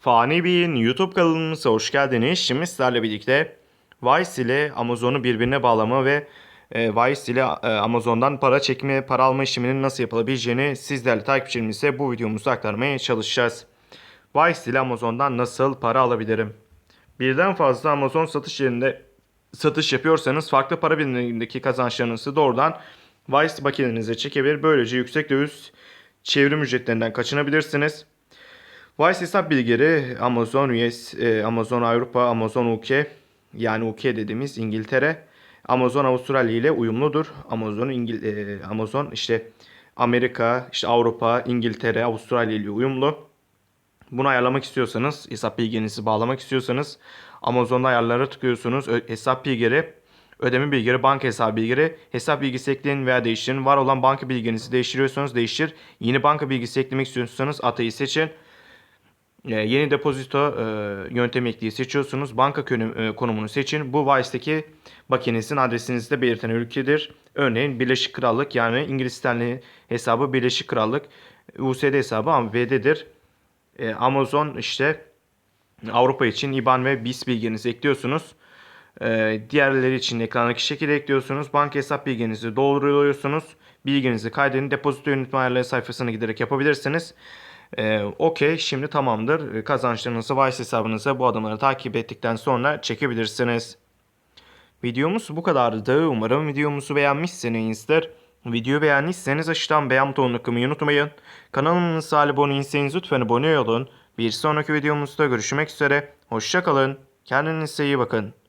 Fani Bey'in YouTube kanalımıza hoş geldiniz. Şimdi sizlerle birlikte Vice ile Amazon'u birbirine bağlama ve e, Vice ile e, Amazon'dan para çekme, para alma işleminin nasıl yapılabileceğini sizlerle takipçilerimize bu videomuzda aktarmaya çalışacağız. Vice ile Amazon'dan nasıl para alabilirim? Birden fazla Amazon satış yerinde satış yapıyorsanız farklı para birimlerindeki kazançlarınızı doğrudan Vice makinenize çekebilir. Böylece yüksek döviz çevrim ücretlerinden kaçınabilirsiniz. Vice hesap bilgileri Amazon US, e, Amazon Avrupa, Amazon UK yani UK dediğimiz İngiltere, Amazon Avustralya ile uyumludur. Amazon İngil e, Amazon işte Amerika, işte Avrupa, İngiltere, Avustralya ile uyumlu. Bunu ayarlamak istiyorsanız, hesap bilginizi bağlamak istiyorsanız Amazon'da ayarlara tıklıyorsunuz. Hesap bilgileri, ödeme bilgileri, banka hesabı bilgileri, hesap bilgisi ekleyin veya değiştirin. Var olan banka bilginizi değiştiriyorsanız değiştir. Yeni banka bilgisi eklemek istiyorsanız atayı seçin. E, yeni depozito e, yöntemi ekleyi seçiyorsunuz. Banka e, konumunu seçin. Bu Vice'deki makinenizin adresinizi de belirten ülkedir. Örneğin Birleşik Krallık yani İngiliz sterlini hesabı Birleşik Krallık. USD hesabı ABD'dir. E, Amazon işte Avrupa için IBAN ve BIS bilginizi ekliyorsunuz. Diğerleri için ekrandaki şekilde ekliyorsunuz. Banka hesap bilginizi dolduruyorsunuz. Bilginizi kaydedin. Depozito yönetme ayarları sayfasına giderek yapabilirsiniz. E, Okey şimdi tamamdır. E, Kazançlarınızı Vice hesabınıza bu adımları takip ettikten sonra çekebilirsiniz. Videomuz bu kadardı. Umarım videomuzu beğenmişsinizdir. Videoyu beğendiyseniz aşağıdan beğen butonuna tıklamayı unutmayın. Kanalımıza abone değilseniz lütfen abone olun. Bir sonraki videomuzda görüşmek üzere. Hoşçakalın. Kendinize iyi bakın.